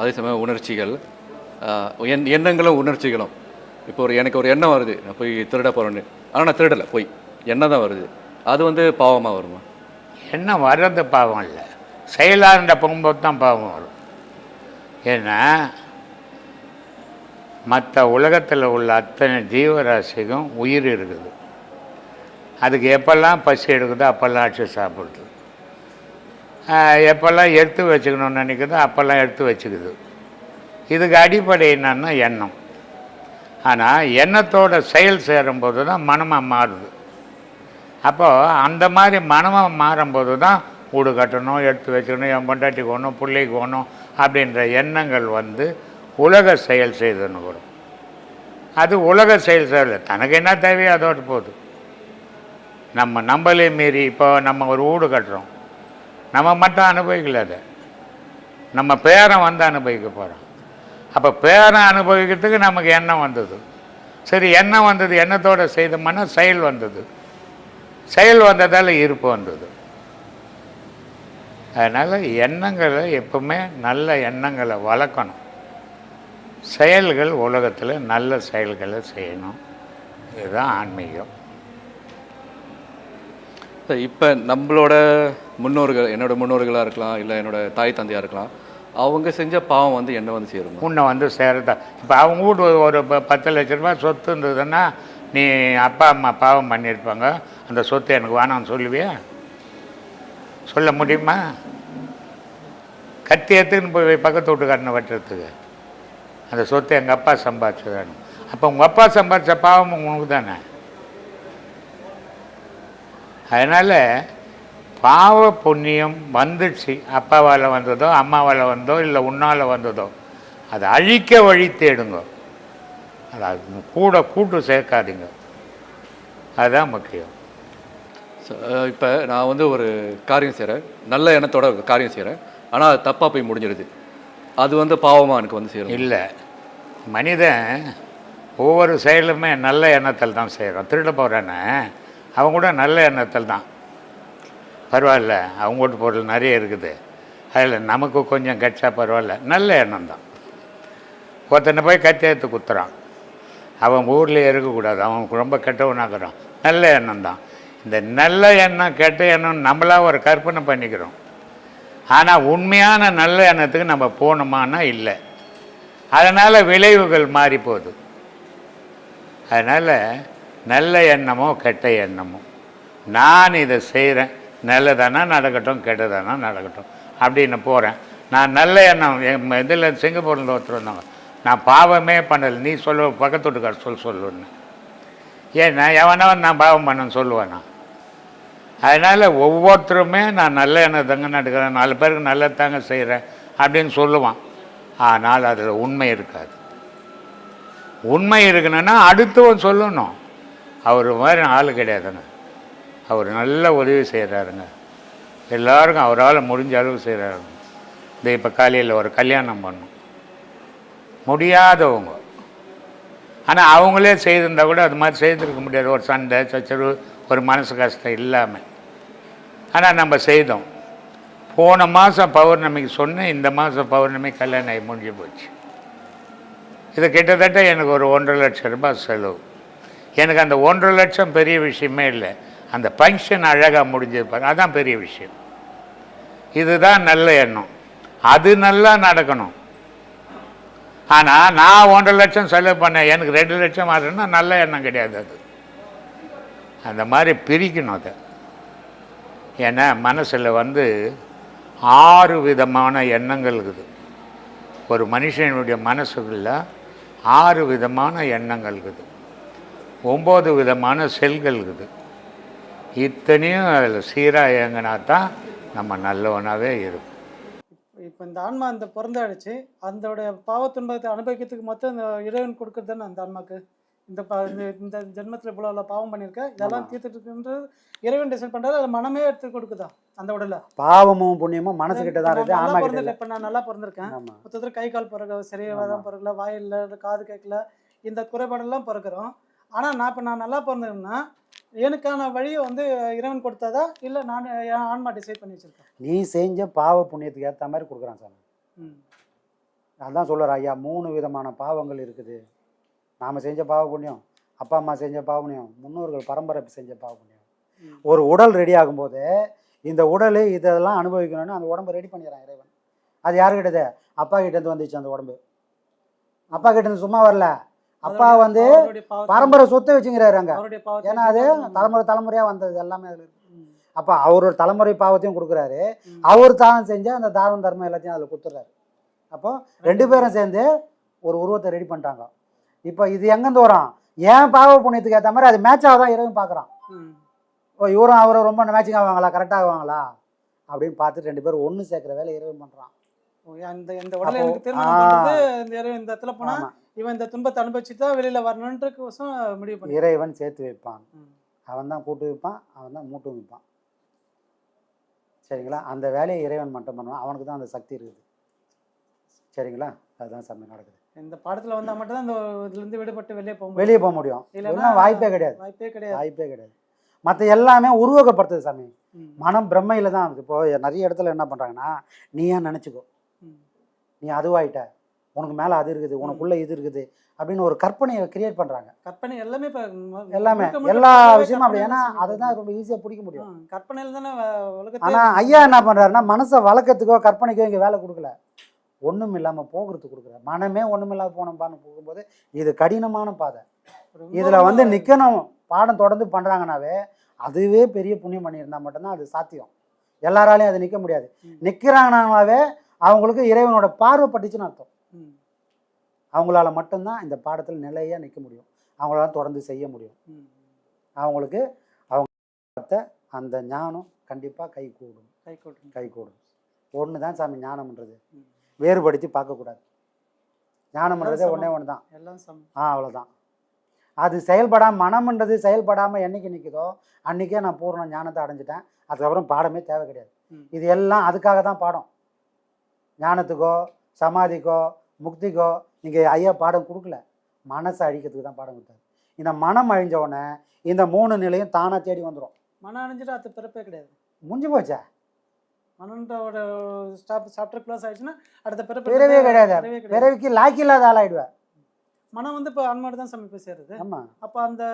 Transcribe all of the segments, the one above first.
அதே சமயம் உணர்ச்சிகள் என் எண்ணங்களும் உணர்ச்சிகளும். இப்போ ஒரு எனக்கு ஒரு எண்ணம் வருது நான் போய் திருட போகிறேன்னு ஆனால் நான் திருடலை போய். எண்ணம் தான் வருது. அது வந்து பாவமாக வருமா? எண்ணம் வர்றது பாவம் இல்லை. செயலாண்ட போகும்போது தான் பாவம் வரும். ஏன்னா மற்ற உலகத்தில் உள்ள அத்தனை ஜீவராசிக்கும் உயிர் இருக்குது. அதுக்கு எப்பெல்லாம் பசி எடுக்குதோ அப்போல்லாம் அடிச்சு சாப்பிடுது எப்போல்லாம் எடுத்து வச்சுக்கணும்னு நினைக்குதோ அப்போல்லாம் எடுத்து வச்சுக்குது. இதுக்கு அடிப்படை என்னன்னா எண்ணம். ஆனால் எண்ணத்தோட செயல் சேரும்போது தான் மனமாக மாறுது. அப்போது அந்த மாதிரி மனமாக மாறும்போது தான் வீடு கட்டணும் எடுத்து வச்சுக்கணும் என் பொண்டாட்டிக்கு ஒன்றும் பிள்ளைக்கு ஒன்றும் அப்படின்ற எண்ணங்கள் வந்து உலக செயல் செய்துன்னு வரும். அது உலக செயல் செய்யல. தனக்கு என்ன தேவையோ அதோட போகுது. நம்ம நம்மளே மீறி இப்போ நம்ம ஒரு வீடு கட்டுறோம். நம்ம மட்டும் அனுபவிக்கல அதை. நம்ம பேரன் வந்து அனுபவிக்க போகிறோம் அப்போ பேரன் அனுபவிக்கிறதுக்கு நமக்கு எண்ணம் வந்தது. சரி எண்ணம் வந்தது எண்ணத்தோடு செய்தோம்னா செயல் வந்தது. செயல் வந்ததால் இருப்பு வந்தது. அதனால் எண்ணங்களை எப்பவுமே நல்ல எண்ணங்களை வளர்க்கணும். செயல்கள் உலகத்தில் நல்ல செயல்களை செய்யணும். இதுதான் ஆன்மீகம். இப்போ நம்மளோட முன்னோர்கள் என்னோட முன்னோர்களாக இருக்கலாம் இல்லை என்னோட தாய் தந்தையாக இருக்கலாம் அவங்க செஞ்ச பாவம் வந்து என்ன வந்து சேரும் உன்னை வந்து சேரதா. இப்போ அவங்க வீட்டு ஒரு ப- பத்து லட்ச ரூபாய் சொத்து இருந்ததுன்னா நீ அப்பா அம்மா பாவம் பண்ணியிருப்பாங்க. அந்த சொத்து எனக்கு வேணாம்னு சொல்லுவியா? சொல்ல முடியுமா? கத்தி எடுத்துன்னு போய் பக்கத்து வீட்டுக்காரனை வெட்டுறதுக்கு. அந்த சொத்து எங்கள் அப்பா சம்பாதிச்சதானு. அப்போ உங்கள் அப்பா சம்பாதிச்ச பாவம் உனக்கு தானே அதனால் பாவ புண்ணியம் வந்துடுச்சு அப்பாவால் வந்ததோ அம்மாவால் வந்ததோ இல்லை உன்னால் வந்ததோ அதை அழிக்க வழி தேடுங்க. அது அது கூட கூட்டு சேர்க்காதீங்க. அதுதான் முக்கியம். இப்போ நான் வந்து ஒரு காரியம் செய்கிறேன் நல்ல எண்ணத்தோட காரியம் செய்கிறேன் ஆனால் அது தப்பாக போய் முடிஞ்சிருது. அது வந்து பாவமாக எனக்கு வந்து சேரும். இல்லை. மனிதன் ஒவ்வொரு செயலுமே நல்ல எண்ணத்தில் தான் செய்கிறான் திருட போகிறானே அவங்க கூட நல்ல எண்ணத்தில் தான். பரவாயில்ல அவங்க வீட்டு பொருள் நிறைய இருக்குது. அதில் நமக்கு கொஞ்சம் கட்சா பரவாயில்ல நல்ல எண்ணம் தான். ஒருத்தனை போய் கத்தி எடுத்து குத்துறான். அவன் ஊர்லேயே இருக்கக்கூடாது அவன் ரொம்ப கெட்டவனாக்குறான். நல்ல எண்ணம் தான். இந்த நல்ல எண்ணம் கெட்ட எண்ணம் நம்மளா ஒரு கற்பனை பண்ணிக்கிறோம். ஆனால் உண்மையான நல்ல எண்ணத்துக்கு நம்ம போகணுமானா இல்லை. அதனால் விளைவுகள் மாறி போகுது. அதனால் நல்ல எண்ணமோ கெட்ட எண்ணமோ. நான் இதை செய்கிறேன் நல்லதானா நடக்கட்டும் கெட்டதானா நடக்கட்டும். அப்படின்னு போகிறேன் நான் நல்ல எண்ணம். என் இதில் சிங்கப்பூரில் ஒருத்தர் வந்தாங்க. நான் பாவமே பண்ணலை. நீ சொல்ல பக்கத்து வீட்டுக்கார சொல் சொல்லுன்னு. நான் எவனவன் நான் பாவம் பண்ணேன்னு சொல்லுவேன்? நான் அதனால் ஒவ்வொருத்தருமே நான் நல்ல எண்ணம் தாங்க நடக்கிறேன். நாலு பேருக்கு நல்லது தாங்க செய்கிறேன் அப்படின்னு சொல்லுவான். ஆனால் அதில் உண்மை இருக்காது. உண்மை இருக்கணும்னா அடுத்தவன் சொல்லணும். அவர் மாதிரி ஆள் கிடையாதுங்க. அவர் நல்ல உதவி செய்கிறாருங்க எல்லாருக்கும் அவரால் முடிஞ்ச அளவு செய்கிறாருங்க இந்த இப்போ காலையில் ஒரு கல்யாணம் பண்ணும். முடியாதவங்க. ஆனால் அவங்களே செய்திருந்தா கூட அது மாதிரி செய்திருக்க முடியாது. ஒரு சண்டை சச்சரவு ஒரு மனசு கஷ்டம் இல்லாமல் ஆனால் நம்ம செய்தோம். போன மாதம் பௌர்ணமிக்கு சொன்னேன் இந்த மாதம் பௌர்ணமி கல்யாணம் ஆகி முடிஞ்சு போச்சு. இது கிட்டத்தட்ட எனக்கு ஒரு ஒன்றரை லட்சம் ரூபாய் செலவு. எனக்கு அந்த ஒன்றரை லட்சம் பெரிய விஷயமே இல்லை. அந்த ஃபங்க்ஷன் அழகாக முடிஞ்சது பாருங்க அதுதான் பெரிய விஷயம். இதுதான் நல்ல எண்ணம். அது நல்லா நடக்கணும். ஆனால் நான் ஒன்றரை லட்சம் செலவு பண்ணேன் எனக்கு ரெண்டு லட்சம் ஆகுதுன்னா நல்ல எண்ணம் கிடையாது அது. அந்த மாதிரி பிரிக்கணும் அதை. ஏன்னா மனசில் வந்து ஆறு விதமான எண்ணங்கள் இருக்குது. ஒரு மனுஷனுடைய மனசுக்குள்ள ஆறு விதமான எண்ணங்கள் இருக்குது. ஒம்பது விதமான செல்கள் இருக்குது. இத்தனையும் அதில் சீராக இயங்கினா தான் நம்ம நல்லவனாகவே இருக்கும் இப்போ இந்த ஆன்மா இந்த பிறந்தாடிச்சு அதோடைய பாவ துன்பத்தை அனுபவிக்கிறதுக்கு மொத்தம் இந்த இறைவன் கொடுக்குறது தானே அந்த ஆன்மாக்கு? இந்த ப இந்த- இந்த ஜென்மத்தில் இவ்வளோ பாவம் பண்ணியிருக்க இதெல்லாம் ஆமா. தீர்த்துட்டு இருக்குன்றது இறைவன் டிசைட் பண்ணுறாரு அது மனமே எடுத்து கொடுக்குதா அந்த உடலை? பாவமும் புண்ணியமும் மனசு கிட்ட தான் இருக்குது இல்லை. பிறந்திருக்கேன் இப்போ நான் நல்லா பிறந்திருக்கேன். ஆமா. மொத்தத்தில் கை கால் பிறகு சரியாக ஆமா. தான் பிறகுல வாயில்ல காது கேட்கல இந்த குறைபாடெல்லாம் பிறக்கிறோம். ஆனால் நான் இப்போ நான் நல்லா பிறந்தேன்னா எனக்கான வழியை வந்து இறைவன் கொடுத்ததா? இல்லை நான் என் ஆன்மா டிசைட் பண்ணி வச்சிருக்கேன்? நீ செஞ்ச பாவ புண்ணியத்துக்கு ஏற்ற மாதிரி கொடுக்குறான் சாமி. ம். அதான் சொல்லுவார் ஐயா மூணு விதமான பாவங்கள் இருக்குது. நாம் செஞ்ச பாவ புண்ணியம் அப்பா அம்மா செஞ்ச பாவ புண்ணியம் முன்னோர்கள் பரம்பரை செஞ்ச பாவ புண்ணியம். ஒரு உடல் ரெடி ஆகும்போது இந்த உடல் இதெல்லாம் அனுபவிக்கணும்னு அந்த உடம்பை ரெடி பண்ணிடுறான் இறைவன். அது யாருக்கிட்டது அப்பா கிட்டேருந்து வந்துச்சு அந்த உடம்பு. அப்பா கிட்டேருந்து சும்மா வரல. அப்பா வந்து பரம்பரை சொத்தை வச்சுங்கிறாரு அங்க. ஏன்னா அது தலைமுறை தலைமுறையா வந்தது எல்லாமே அதுல அப்ப அவரோட தலைமுறை பாவத்தையும் கொடுக்குறாரு. அவர் தானம் செஞ்ச அந்த தானம் தர்மம் எல்லாத்தையும் அதில் கொடுத்துட்றாரு அப்போ ரெண்டு பேரும் சேர்ந்து ஒரு உருவத்தை ரெடி பண்ணிட்டாங்க. இப்போ இது எங்கேருந்து வரும் ஏன் பாவ புண்ணியத்துக்கு ஏற்ற மாதிரி அது மேட்ச் ஆகுதான் இறைவன் பார்க்குறான். ஓ இவரும் அவரும் ரொம்ப மேட்சிங் ஆவாங்களா? கரெக்டாக ஆவாங்களா அப்படின்னு பார்த்துட்டு ரெண்டு பேரும் ஒன்று சேர்க்குற வேலை இறைவன் பண்ணுறான் அந்த இந்த உடலை எனக்கு திருமணம் இந்த இடத்துல போனா இவன் இந்த துன்பத்தை அனுபவிச்சுட்டு தான் வெளியில வரணுன்றதுக்கோசம் முடிவு பண்ணி. இறைவன் சேர்த்து வைப்பான். அவன் தான் கூட்டு வைப்பான் அவன் தான் மூட்டு வைப்பான். சரிங்களா? அந்த வேலையை இறைவன் மட்டும் பண்ணுவான். அவனுக்கு தான் அந்த சக்தி இருக்குது. சரிங்களா? அதுதான் சமயம் நடக்குது. இந்த பாடத்துல வந்தா மட்டும் தான் இந்த இதுல இருந்து விடுபட்டு வெளியே போக வெளியே போக முடியும். இல்லைன்னா வாய்ப்பே கிடையாது. வாய்ப்பே கிடையாது. வாய்ப்பே கிடையாது. மற்ற எல்லாமே உருவகப்படுத்துது சாமி. மனம் பிரம்மையில் தான் இப்போ நிறைய இடத்துல என்ன பண்ணுறாங்கன்னா நீ ஏன் நினச்சிக்கோ. நீ அதுவாயிட்ட. உனக்கு மேலே அது இருக்குது உனக்குள்ளே இது இருக்குது அப்படின்னு ஒரு கற்பனையை கிரியேட் பண்ணுறாங்க கற்பனை எல்லாமே எல்லாமே எல்லா விஷயமும் அப்படி ஏன்னா அதை தான் ரொம்ப ஈஸியாக பிடிக்க முடியும். கற்பனையில தானே ஆனால் ஐயா என்ன பண்ணுறாருன்னா மனசை வளர்க்கறதுக்கோ கற்பனைக்கோ இங்கே வேலை கொடுக்கல. ஒன்றும் இல்லாமல் போகிறதுக்கு கொடுக்குறாரு. மனமே ஒன்றும் இல்லாமல் போனோம்பான்னு போகும்போது இது கடினமான பாதை. இதில் வந்து நிற்கணும் பாடம் தொடர்ந்து பண்ணுறாங்கனாவே அதுவே பெரிய புண்ணியம் பண்ணியிருந்தா மட்டும்தான் அது சாத்தியம். எல்லாராலையும் அது நிற்க முடியாது. நிற்கிறாங்கனாவே அவங்களுக்கு இறைவனோட பார்வை பட்டுச்சுன்னு அர்த்தம். அவங்களால மட்டும்தான் இந்த பாடத்தில் நிலையாக நிற்க முடியும். அவங்களால தொடர்ந்து செய்ய முடியும். அவங்களுக்கு அவங்க அந்த ஞானம் கண்டிப்பாக கை கூடும். கை கூட்டணும். கை கூடும். ஒன்று தான் சாமி ஞானம்ன்றது. வேறுபடுத்தி பார்க்கக்கூடாது. ஞானம்ன்றதே. ஒன்றே ஒன்று தான் எல்லாம் சமம். ஆ அவ்வளோதான் அது செயல்படாமல் மனம்ன்றது செயல்படாமல் என்னைக்கு நிற்குதோ அன்றைக்கே நான் பூர்ண ஞானத்தை அடைஞ்சிட்டேன். அதுக்கப்புறம் பாடமே தேவை கிடையாது. இது எல்லாம் அதுக்காக தான் பாடம். ஞானத்துக்கோ சமாதிக்கோ முக்திக்கோ நீங்கள் ஐயா பாடம் கொடுக்கல. மனசை அழிக்கிறதுக்கு தான் பாடம் கொடுத்தாரு. இந்த மனம் அழிஞ்ச உடனே இந்த மூணு நிலையும் தானாக தேடி வந்துடும் மனம் அணிஞ்சிட்டு அது பிறப்பே கிடையாது. முடிஞ்சு போச்சே? மனன்றோட ஸ்டாப் சாப்டர் க்ளோஸ் ஆயிடுச்சுன்னா அடுத்த பிறப்பு பிறவே கிடையாது. பிறவே கிடையாது. பிறவிக்கு லாக்கி இல்லாத ஆளாயிடுவேன் மனம் வந்து இப்போ ஆன்மாவோட தான் சமைப்பு சேருது. ஆமாம் அப்போ அந்த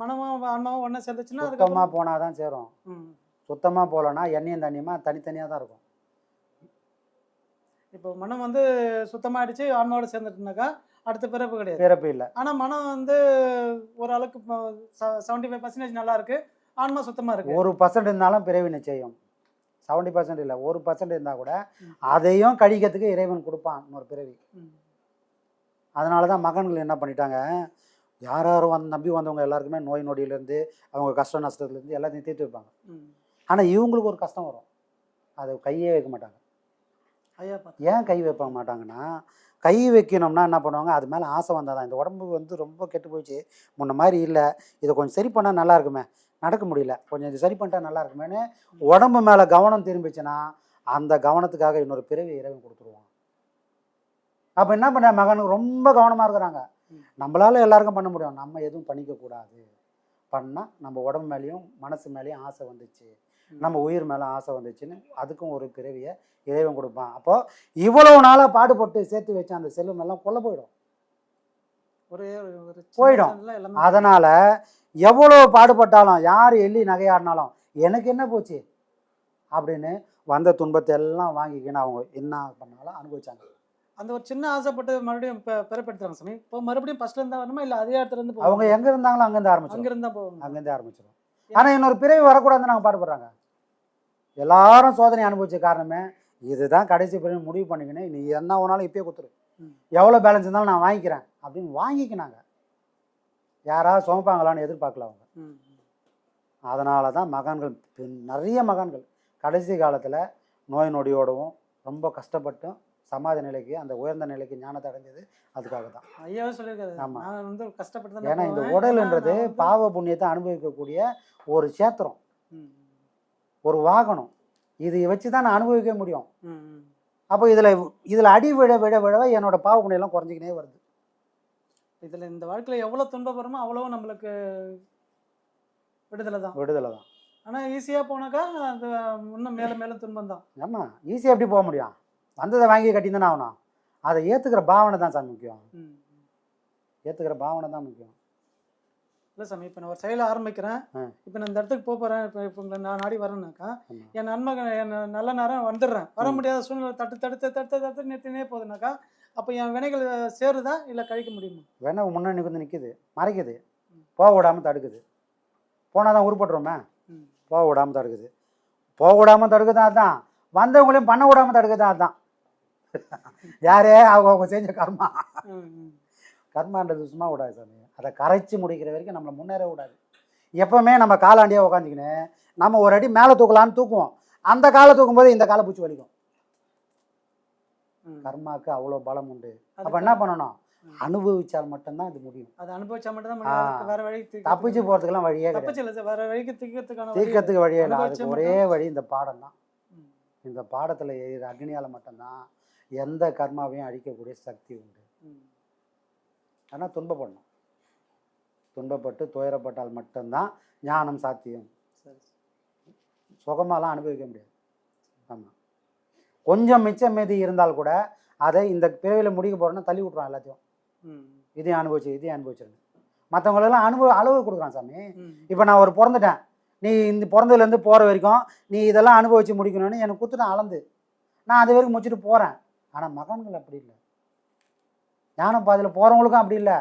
மனமும் ஆன்மாவும் ஒன்றா சேர்ந்துச்சுன்னா சுத்தமாக போனால் தான் சேரும். சுத்தமாக போகலன்னா எண்ணெயும் தண்ணியுமா தனித்தனியாக தான் இருக்கும். இப்போ மனம் வந்து சுத்தமாயிடுச்சு ஆன்மாவோட சேர்ந்துட்டுனாக்கா அடுத்த பிறப்பு கிடையாது. பிறப்பு இல்லை. ஆனா மனம் வந்து ஓரளவுக்கு செவன்டி ஃபைவ் பர்சன்டேஜ் நல்லா இருக்கு ஆன்மா சுத்தமா இருக்கு. ஒரு பர்சன்ட் இருந்தாலும் பிறவி நிச்சயம். செவன்டி பர்சன்ட் இல்லை ஒரு பர்சன்ட் இருந்தால் கூட. அதையும் கழிக்கிறதுக்கு இறைவன் கொடுப்பான் இன்னொரு பிறவி. அதனால தான் மகன்கள் என்ன பண்ணிட்டாங்க யார் யாரும் வந்து நம்பி வந்தவங்க எல்லாருக்குமே நோய் நொடியிலேருந்து அவங்க கஷ்ட நஷ்டத்துலேருந்து எல்லாத்தையும் தீர்த்து வைப்பாங்க. ஆனால் இவங்களுக்கு ஒரு கஷ்டம் வரும். அதை கையே வைக்க மாட்டாங்க. ஏன் கை வைக்க மாட்டாங்கன்னா கை வைக்கணும்னா என்ன பண்ணுவாங்க அது மேலே ஆசை வந்தால் தான் இந்த உடம்பு வந்து ரொம்ப கெட்டு போயிடுச்சு. முன்ன மாதிரி இல்லை. இதை கொஞ்சம் சரி பண்ணால் நல்லா இருக்குமே. நடக்க முடியல. கொஞ்சம் இது சரி பண்ணிட்டா நல்லா இருக்குமேன்னு உடம்பு மேலே கவனம் திரும்பிச்சுன்னா அந்த கவனத்துக்காக இன்னொரு பிறவி இறைவன் கொடுத்துருவான். அப்போ என்ன பண்ண? மகனுக்கு ரொம்ப கவனமாக இருக்கிறாங்க. நம்மளால எல்லாருக்கும் பண்ண முடியும். நம்ம எதுவும் பண்ணிக்க கூடாது. பண்ணால் நம்ம உடம்பு மேலேயும் மனசு மேலேயும் ஆசை வந்துச்சு. நம்ம உயிர் மேலே ஆசை வந்துச்சுன்னு அதுக்கும் ஒரு பிறவியை இறைவன் கொடுப்பான். அப்போ இவ்வளவு நாளாக பாடுபட்டு சேர்த்து வச்ச அந்த செல்வம் எல்லாம் கொல்ல போயிடும். ஒரே போயிடும். அதனால எவ்வளோ பாடுபட்டாலும் யார் எள்ளி நகையாடினாலும் எனக்கு என்ன போச்சு? அப்படின்னு வந்த துன்பத்தை எல்லாம் வாங்கிக்கின்னு அவங்க என்ன பண்ணாலும் அனுபவிச்சாங்க. அந்த ஒரு சின்ன ஆசைப்பட்டு மறுபடியும் இப்போ பிறப்பெடுத்தாங்க சாமி. இப்போ மறுபடியும் ஃபர்ஸ்ட்ல இருந்தா வரணுமா? இல்ல அதே இடத்துல இருந்து அவங்க எங்க இருந்தாங்களோ அங்கேருந்து ஆரம்பிச்சோம் அங்க இருந்தா போவாங்க அங்கேருந்து ஆரம்பிச்சிடும் ஆனால் இன்னொரு பிறவி வரக்கூடாதுன்னு நாங்கள் பாடுபடுறாங்க எல்லாரும் சோதனை அனுபவிச்ச காரணமே இதுதான் கடைசி பிறவி முடிவு பண்ணிக்கின்னு நீ என்ன வேணாலும் இப்பயே கொடுத்துரு. எவ்வளோ பேலன்ஸ் இருந்தாலும் நான் வாங்கிக்கிறேன் அப்படின்னு வாங்கிக்கினாங்க யாராவது சுமப்பாங்களான்னு எதிர்பார்க்கல அவங்க. அதனால தான் மகான்கள் நிறைய மகான்கள் கடைசி காலத்தில் நோய் நொடியோடவும் ரொம்ப கஷ்டப்பட்டும் சமாதி நிலைக்கு அந்த உயர்ந்த நிலைக்கு ஞானத்தை அடைஞ்சது அதுக்காக தான் ஐயாவே சொல்லியிருக்காரு ஆமா. நான் வந்து கஷ்டப்பட்டு தான் ஏன்னா இந்த. உடல்ன்றது பாவ புண்ணியத்தை அனுபவிக்கக்கூடிய ஒரு சேத்திரம் ஒரு வாகனம். இது வச்சு தான் நான் அனுபவிக்க முடியும். அப்போ இதில் இதில் அடி விழ விழ விழவே என்னோட பாவ புண்ணியெல்லாம் குறைஞ்சிக்கினே வருது. இதுல இந்த வாழ்க்கையில எவ்வளவு துன்பப்படுறோமோ அவ்வளவு நம்மளுக்கு விடுதலை தான். விடுதலை தான். ஆனா ஈஸியா போனாக்கா அது இன்னும் மேல மேல துன்பம் தான். ஆமாம் ஈஸியாக எப்படி போக முடியும்? வந்ததை வாங்கி கட்டி தானே ஆகணும். அதை ஏற்றுக்கிற பாவனை தான் சார் முக்கியம். ஏற்றுக்கிற பாவனை தான் முக்கியம். இல்ல சாமி இப்போ நான் ஒரு செயலை ஆரம்பிக்கிறேன். இப்போ நான் இந்த இடத்துக்கு போக போறேன். இப்போ இப்போ உங்களை நான் நாடி வரேன்னாக்கா. என் நன்மகன் என் நல்ல நேரம் வந்துடுறேன். வர. முடியாத சூழ்நிலை தட்டு தடுத்து தடுத்து தடுத்து நிறுத்தினே போகுதுனாக்கா அப்போ என் வினைகள் சேருதா இல்லை கழிக்க முடியுமா? வேணா முன்னாடி வந்து நிற்குது மறைக்குது. போக விடாமல் தடுக்குது. போனால் தான் உருப்பட்டுருமே ம். போக விடாமல் தடுக்குது. போக விடாமல் தடுக்குது அதான். வந்தவங்களையும் பண்ண விடாமல் தடுக்குது அதான். யாரே அவங்க அவங்க செஞ்ச கர்மா. கர்மான்றது சும்மா விடாது சாமி. அதை கரைச்சி முடிக்கிற வரைக்கும் நம்மளை முன்னேற விடாது. எப்பவுமே நம்ம காலாண்டியாக உட்காந்துக்கின்னு நம்ம ஒரு அடி மேலே தூக்கலான்னு தூக்குவோம். அந்த காலை தூக்கும்போது இந்த காலை பூச்சி வலிக்கும். ம். கர்மாக்கு அவ்வளோ பலம் உண்டு. அப்போ என்ன பண்ணணும். அனுபவிச்சால் மட்டும்தான் இது முடியும். அதை அனுபவிச்சா மட்டும் தான் ஆ. முடியும் அதுக்கு வேற வழி தப்பிச்சு போகிறதுக்கெல்லாம் வழியே கிடையாது. வேற வழிக்கு தீர்க்கறதுக்கான வழி தீர்க்கறதுக்கு வழியே இல்லை. அதுக்கு ஒரே வழி இந்த பாடம் தான். இந்த பாடத்தில் எய்கிற அக்னியால் மட்டும்தான் எந்த கர்மாவையும் அழிக்கக்கூடிய சக்தி உண்டு. ஆனால் துன்பப்படணும். துன்பப்பட்டு துயரப்பட்டால் மட்டும்தான் ஞானம் சாத்தியம். சுகமாலாம் அனுபவிக்க முடியாது. ஆமாம் கொஞ்சம் மிச்சம் மீதி இருந்தால் கூட அதை இந்த பிறவியில் முடிக்க போகிறோன்னா தள்ளி விட்ருவான் எல்லாத்தையும். இதையும் அனுபவிச்சு இதையும் அனுபவிச்சிருங்க. மற்றவங்களெல்லாம் அனுபவ அளவு கொடுக்குறான் சாமி. இப்போ நான் ஒரு பிறந்துட்டேன். நீ இந்த பிறந்ததுலேருந்து போகிற வரைக்கும் நீ இதெல்லாம் அனுபவிச்சு முடிக்கணும்னு எனக்கு குத்துட்டான் அளந்து. நான் அது வரைக்கும் முடிச்சுட்டு போகிறேன் ஆனால் மகன்கள் அப்படி இல்லை. ஞான பாதையில் போகிறவங்களுக்கும் அப்படி இல்லை.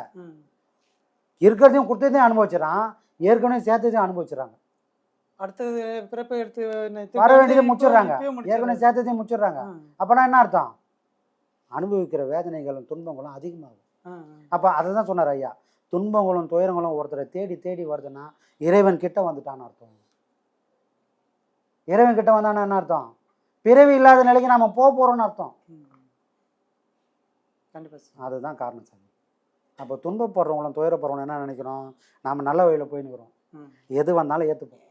இருக்கிறதையும் கொடுத்ததையும் அனுபவிச்சிடறான் ஏற்கனவே சேர்த்ததையும் அனுபவிச்சிடறாங்க அடுத்தது பிறப்பு எடுத்து வர வேண்டியதை முடிச்சிடுறாங்க. ஏற்கனவே. சேர்த்ததையும் முடிச்சிடுறாங்க. அப்போனா என்ன அர்த்தம்? அனுபவிக்கிற வேதனைகளும் துன்பங்களும் அதிகமாகும். அப்போ அதை தான் சொன்னார் ஐயா. துன்பங்களும் துயரங்களும் ஒருத்தரை தேடி தேடி வருதுன்னா இறைவன் கிட்ட வந்துட்டான்னு அர்த்தம். இறைவன் கிட்ட வந்தான்னு என்ன அர்த்தம்? பிறவி இல்லாத நிலைக்கு நாம போக போகிறோம்னு அர்த்தம். சார். அதுதான் காரணம் சாமி அப்போ துன்பப்படுறவங்களும் துயரப்படுறவங்களும் என்ன நினைக்கிறோம்? நாம் நல்ல வழியில் போயின்னுக்கிறோம். எது வந்தாலும் ஏற்றுப்போம்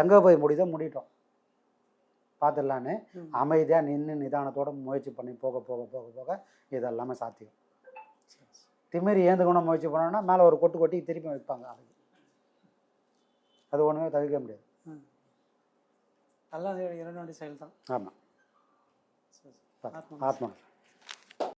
எங்கே போய் முடியுதோ முடிட்டோம் பார்த்துடலான்னு. அமைதியாக நின்று நிதானத்தோட முயற்சி பண்ணி போக போக போக போக இதெல்லாமே சாத்தியம். திமிரி ஏந்துக்கணும் முயற்சி பண்ணோம்னா மேலே ஒரு கொட்டு கொட்டி திருப்பி வைப்பாங்க அதுக்கு அது ஒன்றுமே தவிர்க்க முடியாது. எல்லாம் இறைவனுடைய செயல் தான் ஆமாம் ஆத்மா.